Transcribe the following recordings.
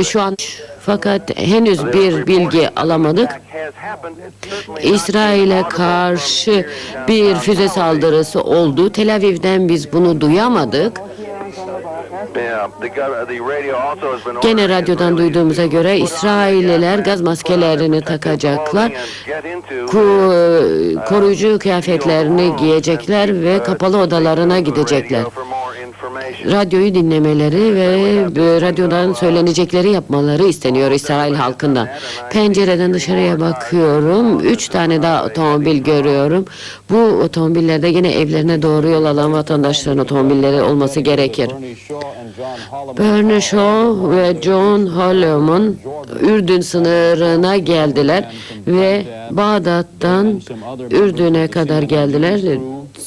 e, şu an fakat henüz bir bilgi alamadık. İsrail'e karşı bir füze saldırısı oldu. Tel Aviv'den biz bunu duyamadık. Gene radyodan duyduğumuza göre İsrailliler gaz maskelerini takacaklar. Ku- koruyucu kıyafetlerini giyecekler ve kapalı odalarına gidecekler. Radyoyu dinlemeleri ve e, radyodan söylenecekleri yapmaları isteniyor İsrail halkından. Pencereden dışarıya bakıyorum. Üç tane daha otomobil görüyorum. Bu otomobillerde yine evlerine doğru yol alan vatandaşların otomobilleri olması gerekir. Bernie Shaw ve John Hollowman Ürdün sınırına geldiler ve Bağdat'tan Ürdün'e kadar geldiler.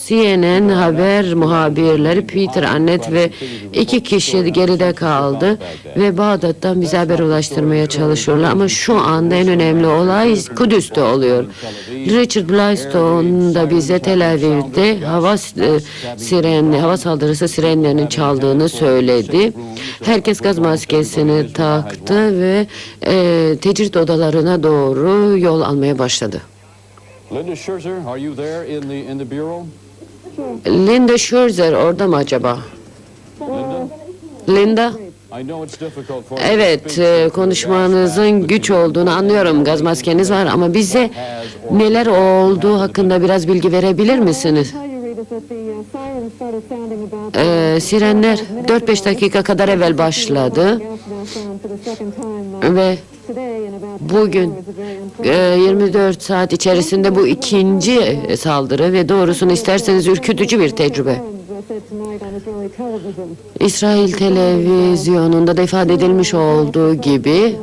CNN haber muhabirleri Peter Annet ve iki kişi geride kaldı ve Bağdat'tan bize haber ulaştırmaya çalışıyorlar ama şu anda en önemli olay Kudüs'te oluyor. Richard Blystone da bize Tel Aviv'de hava e, siren hava saldırısı sirenlerinin çaldığını söyledi. Herkes gaz maskesini taktı ve e, tecrit odalarına doğru yol almaya başladı. Linda Scherzer, are you there in the in the bureau? Linda Scherzer orada mı acaba? Linda, Linda? Evet, e, konuşmanızın güç olduğunu anlıyorum. Gaz maskeniz var ama bize neler olduğu hakkında biraz bilgi verebilir misiniz? Ee, sirenler 4-5 dakika kadar evvel başladı ve bugün e, 24 saat içerisinde bu ikinci saldırı ve doğrusunu isterseniz ürkütücü bir tecrübe. İsrail televizyonunda da ifade edilmiş olduğu gibi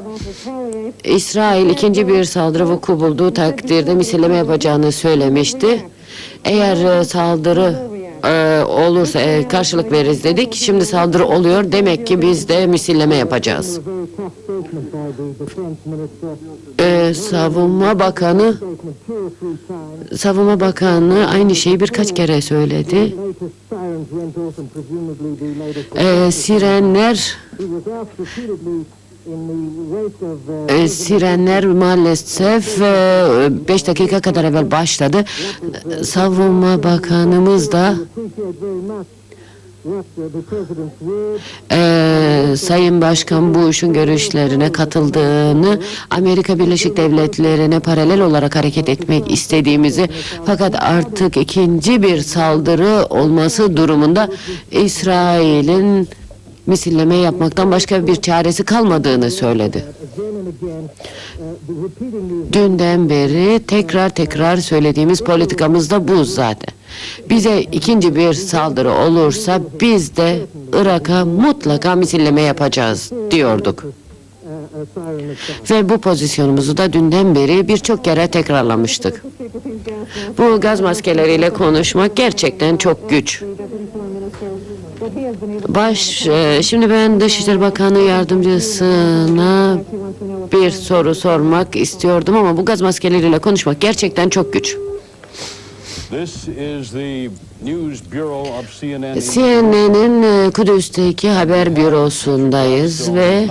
İsrail ikinci bir saldırı vuku bulduğu takdirde misilleme yapacağını söylemişti. Eğer e, saldırı e, olursa e, karşılık veririz dedik. Şimdi saldırı oluyor. Demek ki biz de misilleme yapacağız. E, Savunma Bakanı Savunma Bakanı aynı şeyi birkaç kere söyledi. E, sirenler e, sirenler maalesef 5 dakika kadar evvel başladı. Savunma Bakanımız da e, Sayın Başkan Bush'un görüşlerine katıldığını, Amerika Birleşik Devletleri'ne paralel olarak hareket etmek istediğimizi fakat artık ikinci bir saldırı olması durumunda İsrail'in misilleme yapmaktan başka bir çaresi kalmadığını söyledi. Dünden beri tekrar tekrar söylediğimiz politikamız da bu zaten. Bize ikinci bir saldırı olursa biz de Irak'a mutlaka misilleme yapacağız diyorduk. Ve bu pozisyonumuzu da dünden beri birçok kere tekrarlamıştık. Bu gaz maskeleriyle konuşmak gerçekten çok güç. Baş, e, şimdi ben Dışişleri Bakanı Yardımcısına bir soru sormak istiyordum ama bu gaz maskeleriyle konuşmak gerçekten çok güç. This is the news bureau of CNN. CNN'in e, Kudüs'teki haber bürosundayız ve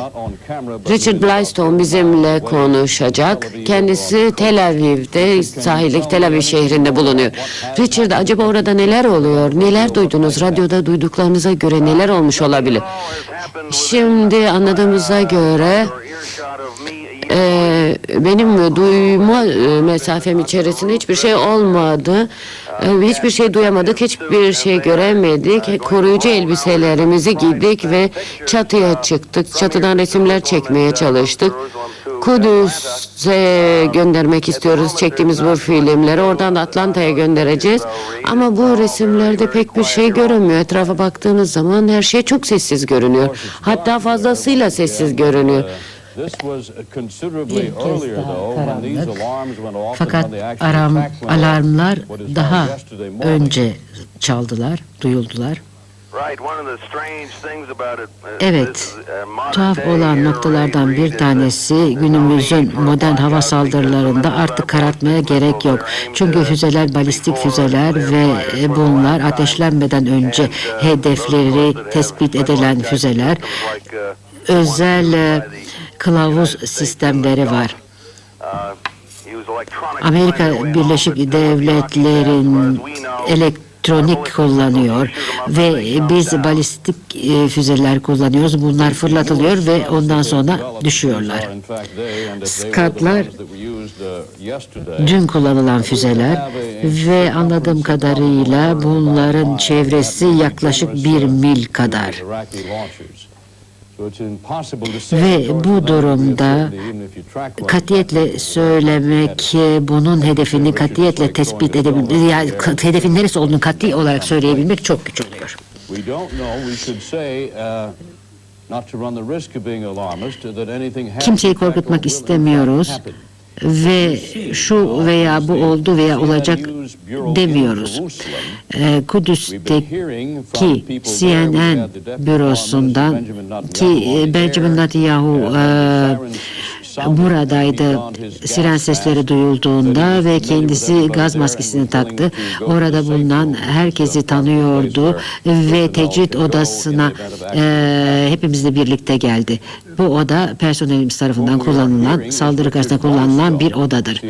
Richard Blystone bizimle konuşacak. Kendisi Tel Aviv'de, sahildeki Tel Aviv şehrinde bulunuyor. Richard acaba orada neler oluyor? Neler duydunuz? Radyoda duyduklarınıza göre neler olmuş olabilir? Şimdi anladığımıza göre e, benim duyma mesafem içerisinde hiçbir şey olmadı. E, hiçbir şey duyamadık, hiçbir şey göremedik. Koruyucu elbiselerimizi giydik ve çatıya çıktık. Çatıdan resimler çekmeye çalıştık. Kudüs'e göndermek istiyoruz çektiğimiz bu filmleri. Oradan da Atlanta'ya göndereceğiz. Ama bu resimlerde pek bir şey görünmüyor. Etrafa baktığınız zaman her şey çok sessiz görünüyor. Hatta fazlasıyla sessiz görünüyor. This was considerably Bir kez earlier daha though when these karanlık. alarms went off and Fakat when the actual aram, alarmlar daha önce çaldılar, duyuldular. Evet, tuhaf olan noktalardan bir tanesi günümüzün modern hava saldırılarında artık karartmaya gerek yok. Çünkü füzeler balistik füzeler ve bunlar ateşlenmeden önce hedefleri tespit edilen füzeler özel e, kılavuz sistemleri var. Amerika Birleşik Devletleri'nin elektronik kullanıyor ve biz balistik e, füzeler kullanıyoruz. Bunlar fırlatılıyor ve ondan sonra düşüyorlar. Skatlar dün kullanılan füzeler ve anladığım kadarıyla bunların çevresi yaklaşık bir mil kadar. Ve bu durumda Katiyetle söylemek, bunun hedefini katiyetle tespit edebilmek, yani hedefin neresi olduğunu kati olarak söyleyebilmek çok güç oluyor. Uh, Kimseyi korkutmak istemiyoruz. Ve şu veya bu oldu veya olacak demiyoruz. Ee, Kudüs'teki CNN bürosundan ki e, Benjamin Netanyahu e, buradaydı siren sesleri duyulduğunda ve kendisi gaz maskesini taktı. Orada bulunan herkesi tanıyordu ve tecrit odasına e, hepimizle birlikte geldi. Bu oda personelimiz tarafından kullanılan, saldırı karşısında kullanılan bir odadır.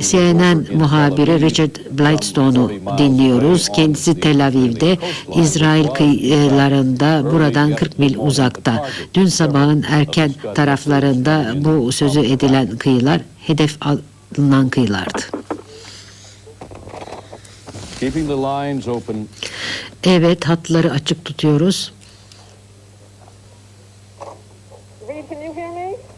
CNN muhabiri Richard Blightstone'u dinliyoruz. Kendisi Tel Aviv'de, İsrail kıyılarında, buradan 40 mil uzakta. Dün sabahın erken taraflarında bu sözü edilen kıyılar hedef alınan kıyılardı. Evet, hatları açık tutuyoruz. Reed, can you hear me? Linda, I Beni can duyabiliyor hear you through musunuz? your gas mask. Duyuyorum Linda. Yes, uh, Reed, first of all, we are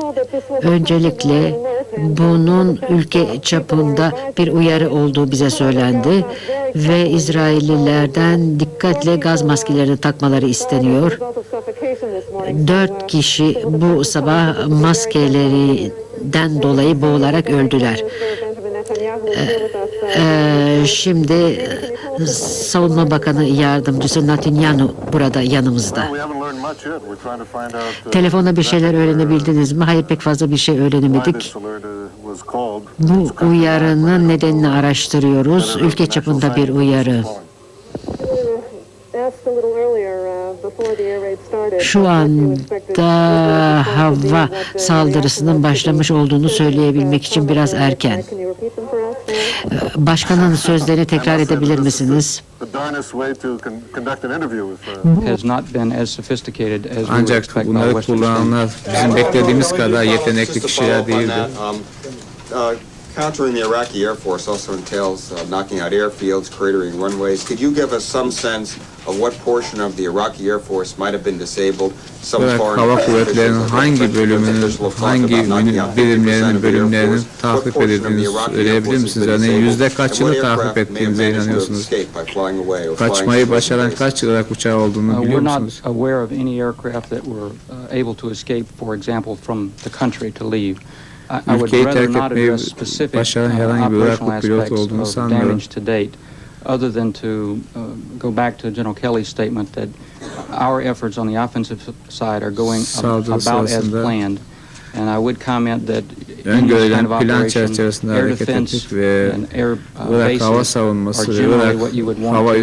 told that this was a Öncelikle bunun ülke çapında bir uyarı olduğu bize söylendi ve İsraillilerden dikkatle gaz maskelerini takmaları isteniyor. Dört kişi bu sabah maskelerinden dolayı boğularak öldüler. Ee, şimdi e, Savunma Bakanı Yardımcısı Netanyahu burada yanımızda. Uh, Telefonda bir şeyler öğrenebildiniz mi? Hayır pek fazla bir şey öğrenemedik. uh. Bu uyarının nedenini araştırıyoruz. Ülke çapında bir uyarı. Şu anda hava saldırısının başlamış olduğunu söyleyebilmek için biraz erken. Başkanın sözlerini tekrar edebilir misiniz? Ancak bunları kullananlar bizim beklediğimiz kadar yetenekli kişiler değildi. Um, uh, Countering the Iraqi Air Force also entails uh, knocking out airfields, cratering runways. Could you give us some sense of what portion of the Iraqi Air Force might have been disabled? Some Irak foreign Hava Kuvvetleri'nin hangi bölümünün, hangi about knocking ünü- out 50% birimlerinin, bölümlerinin tahrip portion of the edildiğini söyleyebilir misiniz? disabled? yüzde kaçını tahrip ettiğinize inanıyorsunuz? Kaçmayı başaran kaç Irak uçağı olduğunu Uh, biliyor we're not musunuz? aware of any aircraft that were uh, able to escape, for example, from the country to leave. I, I would Ülkeyi rather terk not etmeyi address specific uh, başaran herhangi bir Iraklı operational pilot aspects olduğunu of sanmıyorum. damage to date, other than to uh, go back to General Kelly's statement that our efforts on the offensive side are going ab- Saldırı about as sırasında planned. And I would comment that in this kind of plan operation, çerçevesinde air hareket defense ettik ve and air uh, Irak hava bases savunması are ve generally what you would want hava to,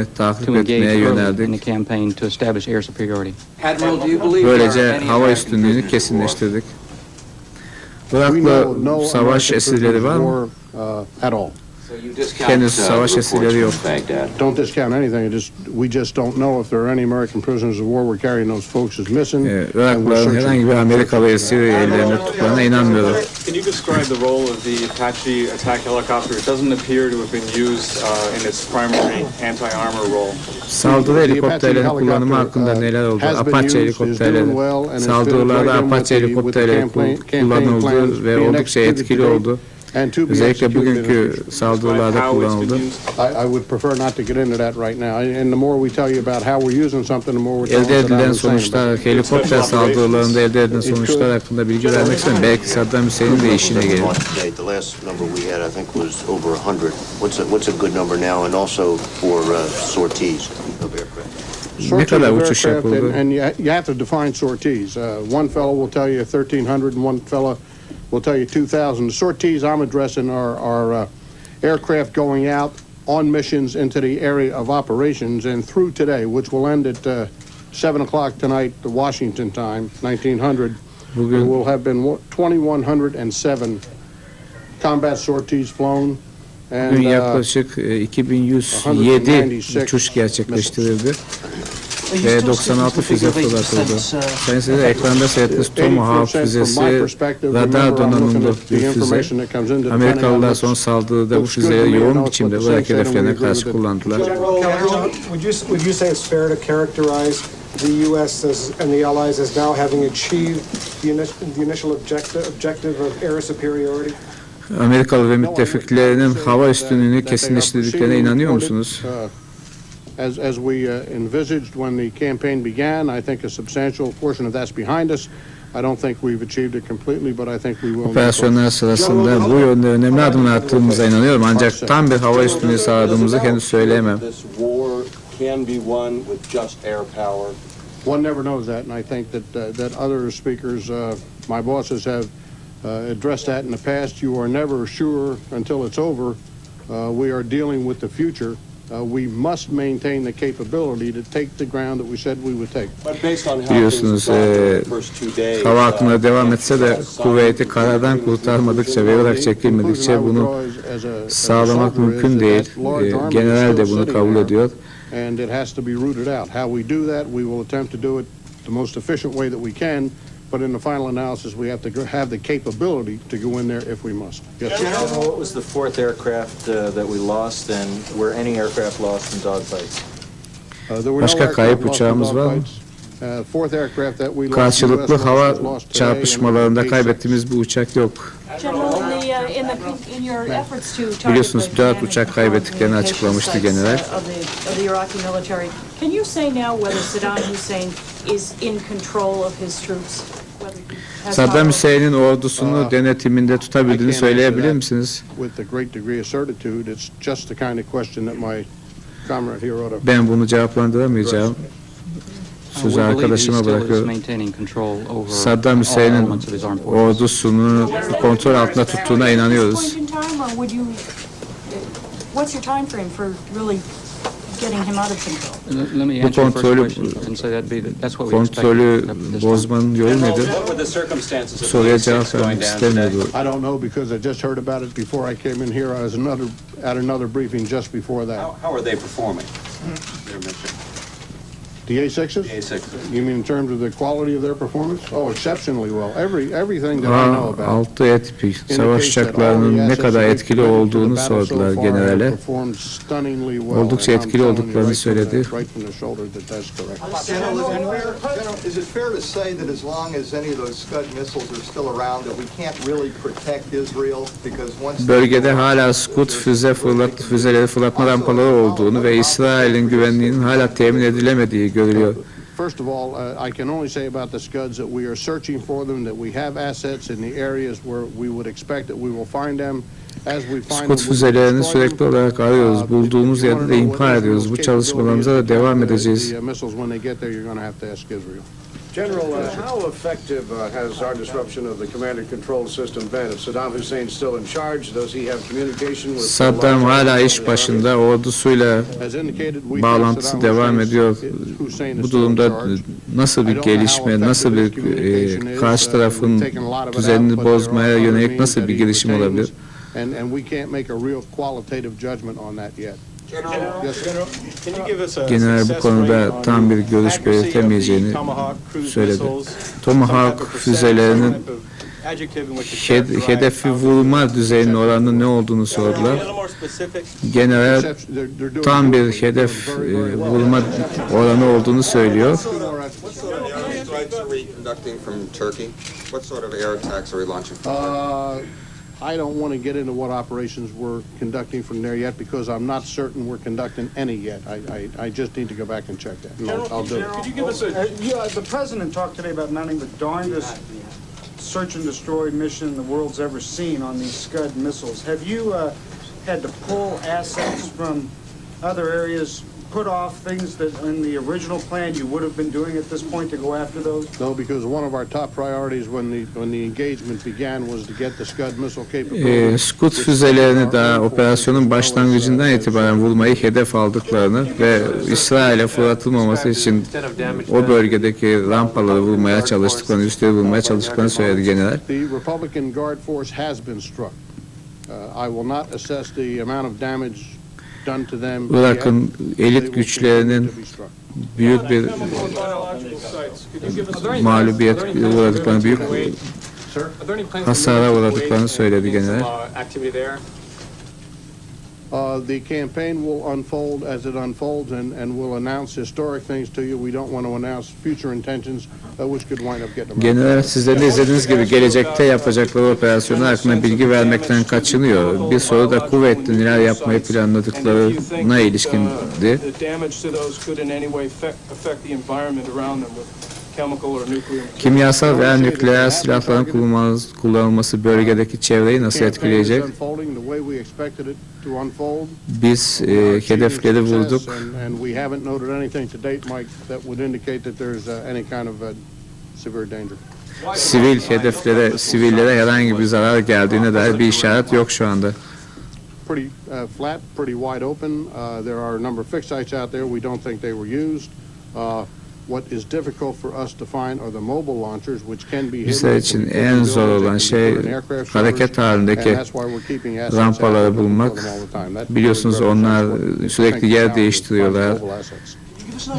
uh, takip to engage etmeye early in the yöneldik. campaign to establish air superiority. Admiral, do you believe there are Böylece any hava American üstünlüğünü prisoners of war? kesinleştirdik. we know Irak'la no savaş American esirleri prisoners var of mı? war uh, at all. Henüz uh, savaş esirleri yok. Don't discount anything. It just we just don't know if there are any American prisoners of war. We're carrying those folks as missing. Iraklıların searching. herhangi bir Amerikalı esir ellerinde tuttuklarına inanmıyorum. Can you describe the role of the Apache attack helicopter? It doesn't appear to have been used uh, in its primary anti-armor role. Saldırı Apache kullanımı helicopter, hakkında uh, neler oldu? Apache helikopterleri. Saldırılarda Apache helikopterleri kullanıldı ve oldukça etkili oldu. And to be Özellikle executed in the bugünkü future. saldırılarda how it's been kullanıldı. used. I, I would prefer not to get into that right now. And the more we tell you about how we're using something, the more we're telling Elde Saddam edilen Hussein about it. sonuçlar, helikopter saldırılarında elde edilen sonuçlar hakkında bilgi vermek istiyorum. Belki Saddam Hüseyin'in de işine gelir. The last number we had, I think, was over 100. What's a, what's a good number now, and also for uh, sorties of aircraft? Ne Sorties kadar of uçuş aircraft, yapıldı? And, and you, ha- you have to define sorties. Uh, one fellow will tell you 1,300, and one fellow will tell you 2,000. The sorties I'm addressing are, are uh, aircraft going out on missions into the area of operations, and through today, which will end at uh, 7 o'clock tonight, the Washington time, 1900, there Bugün will have been wa- 2,107 combat sorties flown, and Bugün uh, yaklaşık e, 2107 uçuş gerçekleştirildi ve 96 füze fırlatıldı. Sayın Seyirciler ekranda seyrettiğiniz 80% Tomahawk my füzesi radar donanımlı bir füze. Amerikalılar son saldırıda bu. I yoğun biçimde Irak hedeflerine karşı kullandılar. General, would you, would you say it's fair to characterize the U.S. as, and the Allies as now having achieved the initial, the initial objective, objective of air superiority? Amerikalı ve müttefiklerinin hava üstünlüğünü kesinleştirdiklerine inanıyor musunuz? As, as we uh, envisaged when the campaign began, I think a substantial portion of that's behind us. I don't think we've achieved it completely, but I think we will. Operasyonlar sırasında bu yönde önemli adımlar attığımıza inanıyorum ancak tam bir hava üstünlüğü sağladığımızı henüz söyleyemem. This war can be won with just air power. One never knows that, and I think that, uh, that other speakers, uh, my bosses have uh, addressed that in the past. You are never sure until it's over. Uh, We are dealing with the future. We must maintain the capability to take the ground that we said we would take. But based on how things have Biliyorsunuz gone eee, the first two days, hava uh, hakkında devam etse de kuvveti karadan kurtarmadıkça ve Irak çekilmedikçe bunu sağlamak mümkün değil. Eee, General de bunu kabul ediyor. And it has to be rooted out. How we do that, we will attempt to do it the most efficient way that we can, but in the final analysis, we have to have the capability to go in there if we must. Yes, sir. General, what was the fourth aircraft uh, that we lost, and were any aircraft lost in dogfights? Uh, there were no Başka aircraft kayıp lost in uçağımız var mı? dogfights. Uh, fourth aircraft that we lost, Karşılıklı US hava was lost today, çarpışmalarında and kaybettiğimiz bir uçak yok. General, in the, uh, in the, in your efforts to target Biliyorsunuz the dört command uçak and kaybettiklerini control açıklamıştı communications general. sites, uh, Of the, of the Iraqi military. Can you say now whether Saddam Hussein is in control of his troops? Saddam? Hüseyin'in ordusunu denetiminde tutabildiğini söyleyebilir misiniz? Ben bunu cevaplandıramayacağım. Uh, Sözü arkadaşıma bırakıyorum. Saddam Hüseyin'in ordusunu kontrol altında tuttuğuna inanıyoruz. what's your time frame for really getting him out of control? Let let me Bu answer your first kontrolü- question and say that'd be, the- that's what we expect. Kontrolü up to this time. bozmanın yolu nedir? Eh? What were the circumstances of Soruya the cevap going vermek down today? istemiyordu. I don't know because I just heard about it before I came in here. I was another, at another briefing just before that. How, how are they performing? Mm-hmm. Their mission, The A6s? the A6. You mean in terms of the quality of their performance? Oh, exceptionally well. Every, everything that I know about. A6 E tipi savaş uçaklarının ne kadar etkili olduğunu sordular generale. performed stunningly well. Oldukça etkili olduklarını söyledi. İs it fair to say that as long as any of those Scud missiles are still around, that we can't really protect Israel? Because once... Bölgede hala Scud füze fırlat, füzeleri fırlatma rampaları olduğunu ve İsrail'in güvenliğinin hala temin edilemediği görülüyor. First of all, uh, I can only say about the Scuds that we are searching for them, that we have assets in the areas where we would expect that we will find them. As we find them, Scud we füzelerini destroy them. sürekli olarak arıyoruz. Uh, Bulduğumuz yerde wanna de know imha ediyoruz. Bu çalışmalarımıza da devam edeceğiz. The uh, missiles, when they get there, you're going to have to ask Israel. General, uh, how effective uh, has our disruption of the command and control system been? If Saddam Hussein's still in charge, does he have communication with... Saddam hala iş başında ordusuyla bağlantısı devam ediyor. Bu durumda nasıl bir gelişme, nasıl bir e, karşı tarafın düzenini bozmaya yönelik nasıl bir girişim olabilir? And, and we can't make a real qualitative judgment on that yet. Yes, sir. Can you give us a General bu konuda on tam bir görüş belirtemeyeceğini söyledi. Tomahawk füzelerinin hedefi vurma düzeyinin oranı ne olduğunu A sordular. General tam bir hedef e, vurma oranı olduğunu söylüyor. What sort of airstrikes are we conducting from Turkey? What sort of air attacks are we launching from Turkey? I don't want to get into what operations we're conducting from there yet because I'm not certain we're conducting any yet. I, I, I just need to go back and check that. and I'll- I'll do it. Could you give us a... Uh, yeah, the president talked today about mounting the darndest search and destroy mission the world's ever seen on these Scud missiles. Have you uh, had to pull assets from other areas put off things that in the original plan you would have been doing at this point to go after those? No, because one of our top priorities when the, when the engagement began was to get the Scud missile Ee, capability. Scud füzelerini daha operasyonun başlangıcından itibaren vurmayı hedef aldıklarını ve İsrail'e fırlatılmaması için o bölgedeki rampaları vurmaya çalıştıklarını, üstleri vurmaya çalıştıklarını söyledi general. The Republican Guard Force has been struck. Uh, I will not assess the amount of damage. Irak'ın elit güçlerinin büyük bir mağlubiyet uğradıklarını, büyük hasara uğradıklarını söyledi general. Uh, the campaign will unfold as it unfolds and, and we'll announce historic things to you. We don't want to announce future intentions uh, which could wind up getting. General sizlerin de izlediğiniz gibi gelecekte yapacakları operasyonlar hakkında bilgi vermekten kaçınıyor. Bir soru da kuvvetli neler yapmayı planladıklarına ilişkindi. Kimyasal veya nükleer silahların kullanılması, bölgedeki çevreyi nasıl etkileyecek? Biz e, hedefleri vurduk. Uh, uh. Sivil hedeflere, sivillere herhangi bir zarar geldiğine dair bir işaret yok şu anda. Pretty uh, flat, pretty wide open. Uh, there are a number of fixed sites out there. We don't think they were used. What is difficult for us to find are the mobile launchers, which can be hidden. Bizler için en zor olan şey hareket halindeki rampaları bulmak. Biliyorsunuz onlar sürekli yer değiştiriyorlar.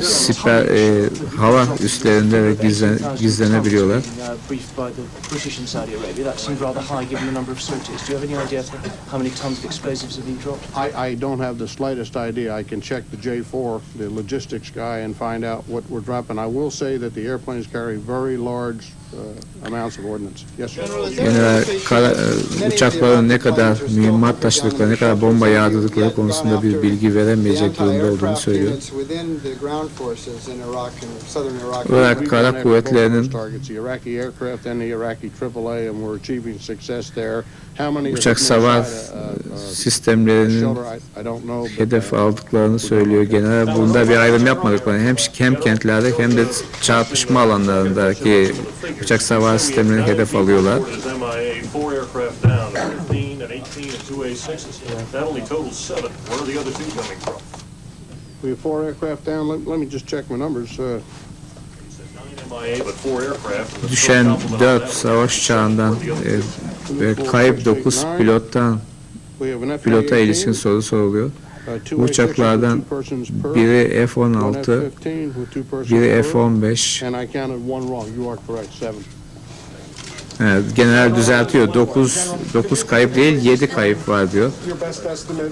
Siper, e, hava üstlerinde de gizlen, gizlenebiliyorlar. briefed by the British and Saudi Arabia. That seemed rather high given the number of sorties. Do you have any idea for how many tons of explosives have been dropped? I, I don't have the slightest idea. I can check the J4, the logistics guy, and find out what we're dropping. I will say that the airplanes carry very large uh. General kara, e, uçakların ne kadar mühimmat taşıdıkları, ne kadar bomba yağdırdıkları konusunda bir bilgi veremeyecek durumda olduğunu söylüyor. Irak Kara Kuvvetleri'nin uçak savar a- a sistemlerinin hedef aldıklarını söylüyor general. Bunda bir ayrım yapmadıklarını hem, hem kentlerde hem de çarpışma alanlarındaki uçak savar sistemlerini hedef alıyorlar. MIA, four aircraft down, 15 and 18 and two A-6s. That only totals seven. Where are the other two coming from? we have four aircraft down. Let, let me just check my numbers. Uh, Düşen complement of 4 that savaş uçağından e, ve kayıp 9 pilottan pilota F-A-18, ilişkin soru soruluyor. Bu A-6s with uçaklardan biri one F-16, F-15 with two persons biri per, F-15. And I counted one wrong. You are correct, seven. Evet, general düzeltiyor. 9 9 kayıp değil 7 kayıp var diyor. Estimate,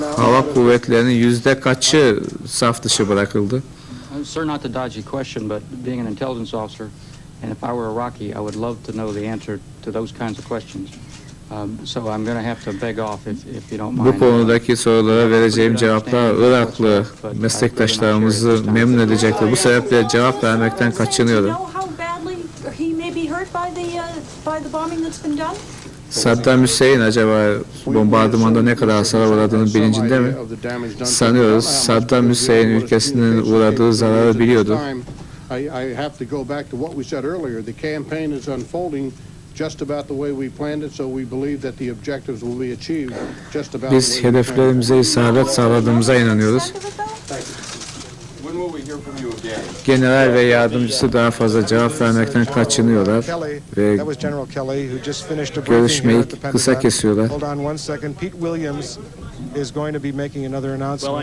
uh, hava kuvvetlerinin yüzde kaçı saf dışı bırakıldı? Uh, Sir, not dodge your question, but being an intelligence officer, and if I were Iraqi, I would love to know the answer to those kinds of questions. Um, so I'm going to have to beg off if, if you don't mind. Bu konudaki sorulara vereceğim cevaplar Iraklı meslektaşlarımızı memnun edecektir. Bu sebeple cevap vermekten kaçınıyorum. Saddam Hüseyin acaba bombardımanda ne kadar hasar uğradığını bilincinde mi? Sanıyoruz Saddam Hüseyin ülkesinin uğradığı zararı biliyordu. Biz hedeflerimize isabet sağladığımıza inanıyoruz. General ve yardımcısı daha fazla cevap vermekten kaçınıyorlar ve görüşmeyi kısa kesiyorlar. Pete Williams is going to be making another announcement.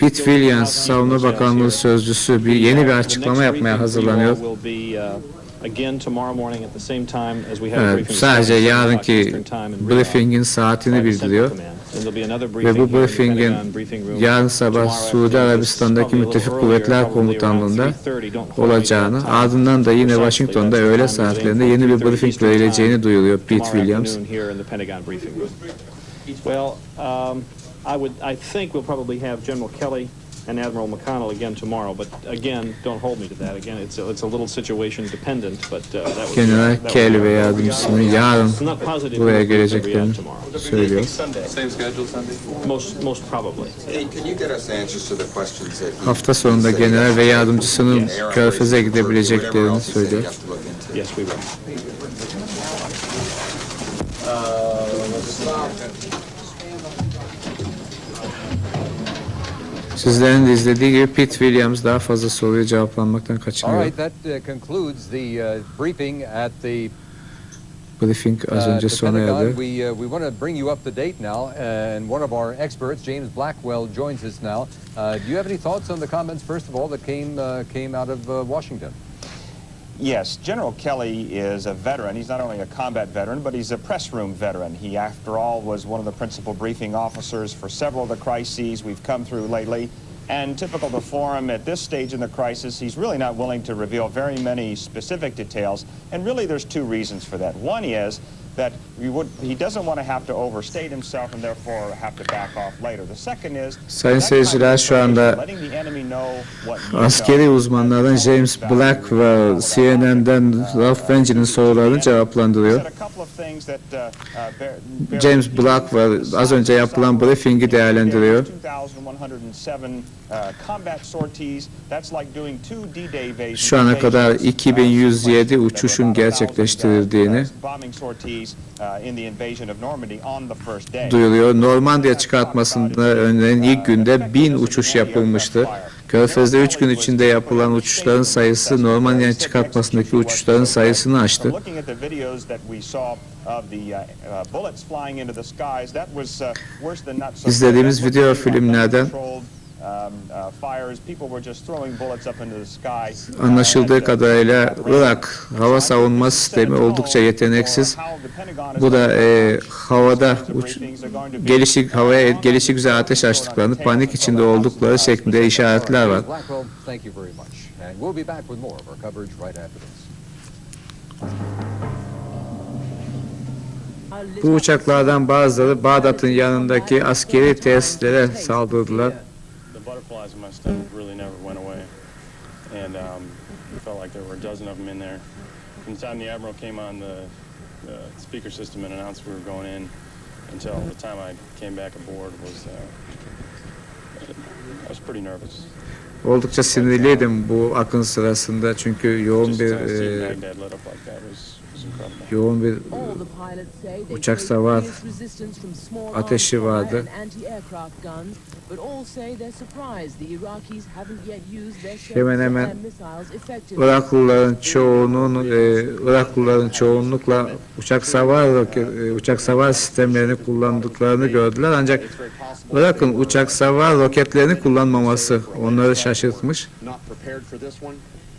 Pete Williams, Savunma Bakanlığı Sözcüsü bir yeni bir açıklama yapmaya hazırlanıyor. Evet, sadece yarınki briefingin saatini bildiriyor. Ve bu briefingin yarın sabah Suudi Arabistan'daki Müttefik Kuvvetler Komutanlığı'nda olacağını, ardından da yine Washington'da öğle saatlerinde yeni bir briefing verileceğini duyuruyor Pete Williams. Well, um, I would, I think we'll probably have General Kelly and Admiral McConnell again tomorrow. But again, don't hold me to that. Again, it's a, it's a little situation dependent, but uh, that be- General that Kelly be ve yardımcısının yarın I'm not positive buraya geleceklerini tomorrow. söylüyor. Same schedule Sunday? Most, most probably. Hey, can you get us answers to the questions that he- Hafta sonunda general ve yardımcısının Körfez'e gidebileceklerini söylüyor. you have to look into. Yes, Sizlerin de izlediği gibi Pete Williams daha fazla soruyu cevaplanmaktan kaçınıyor. right, that uh, concludes the uh, briefing at the Briefing az uh, önce the sona erdi. We, uh, we want to bring you up to date now, and one of our experts, James Blackwell, joins us now. Uh, do you have any thoughts on the comments, first of all, that came, uh, came out of uh, Washington? Yes, General Kelly is a veteran. He's not only a combat veteran, but he's a press room veteran. He, after all, was one of the principal briefing officers for several of the crises we've come through lately. And typical to Forum at this stage in the crisis, he's really not willing to reveal very many specific details. And really, there's two reasons for that. One is that would, he doesn't want to have to overstate himself and therefore have to back off later. The second is Sayın seyirciler şu anda askeri uzmanlardan James Black ve CNN'den Ralph Wenge'nin sorularını cevaplandırıyor. James Black ve az önce yapılan briefingi değerlendiriyor. 2,107 uh, combat sorties. That's like doing two D-Day invasions. Şu ana kadar 2107 uçuşun gerçekleştirildiğini bombing sorties in the invasion of Normandy on the first day. duyuruyor. Normandiya çıkartmasında önlerin ilk günde 1000 uçuş yapılmıştı. Körfez'de 3 gün içinde yapılan uçuşların sayısı Normandiya'nın çıkartmasındaki uçuşların sayısını aştı. Uh, uh, uh. İzlediğimiz video filmlerden um, uh, fires. People were just throwing bullets up into the sky. Uh, Anlaşıldığı kadarıyla Irak hava savunma sistemi oldukça yeteneksiz. Bu da e, havada uç, gelişik havaya gelişik güzel ateş açtıklarını, panik içinde oldukları şeklinde işaretler var. Blackwell, thank you very much. And we'll be back with more of our coverage right after this. Bu uçaklardan bazıları Bağdat'ın yanındaki askeri tesislere saldırdılar. Butterflies in my stomach really never went away. And um, felt like there were a dozen of them in there. From the time the Admiral came on the, the speaker system and announced we were going in until the time I came back aboard was, uh, I was pretty nervous. Oldukça sinirliydim bu akın sırasında çünkü yoğun bir e, Yoğun bir uçak savar ateşi vardı. Hemen hemen Iraklıların çoğunun e, Iraklıların çoğunlukla uçak savar e, uçak savar sistemlerini kullandıklarını gördüler ancak Irak'ın uçak savar roketlerini kullanmaması onları şaşırtmış.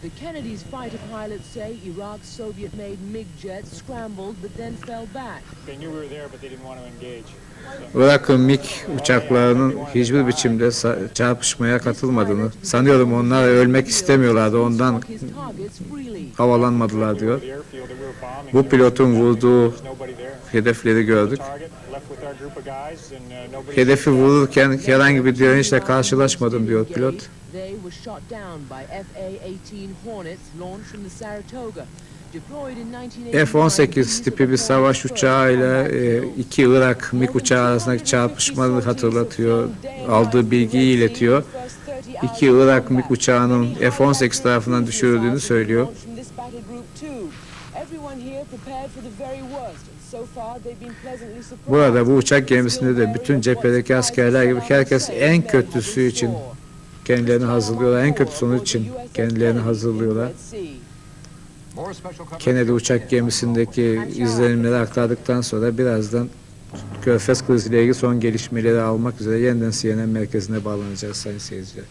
The Kennedys fighter pilots say Iraq's Soviet-made MiG jets scrambled but then fell back. They knew we were there, but they didn't want to engage. Irak'ın MiG uçaklarının hiçbir biçimde çarpışmaya katılmadığını, sanıyorum onlar ölmek istemiyorlardı, ondan havalanmadılar diyor. Bu pilotun vurduğu hedefleri gördük. Hedefi vururken herhangi bir direnişle karşılaşmadım diyor pilot. Were shot down by Fa-18 Hornets launched from the Saratoga. Deployed in 1989, F-18 tipi bir savaş uçağıyla e, iki Irak MiG uçağı arasındaki çarpışmayı hatırlatıyor, aldığı bilgiyi iletiyor. İki Irak MiG uçağının F-18 tarafından düşürüldüğünü söylüyor. Burada bu uçak gemisinde de bütün cephedeki askerler gibi herkes en kötüsü için kendilerini hazırlıyorlar. En kötü sonuç için kendilerini hazırlıyorlar. Kennedy uçak gemisindeki izlenimleri aktardıktan sonra birazdan Körfez kriziyle ilgili son gelişmeleri almak üzere yeniden CNN merkezine bağlanacağız sayın seyirciler.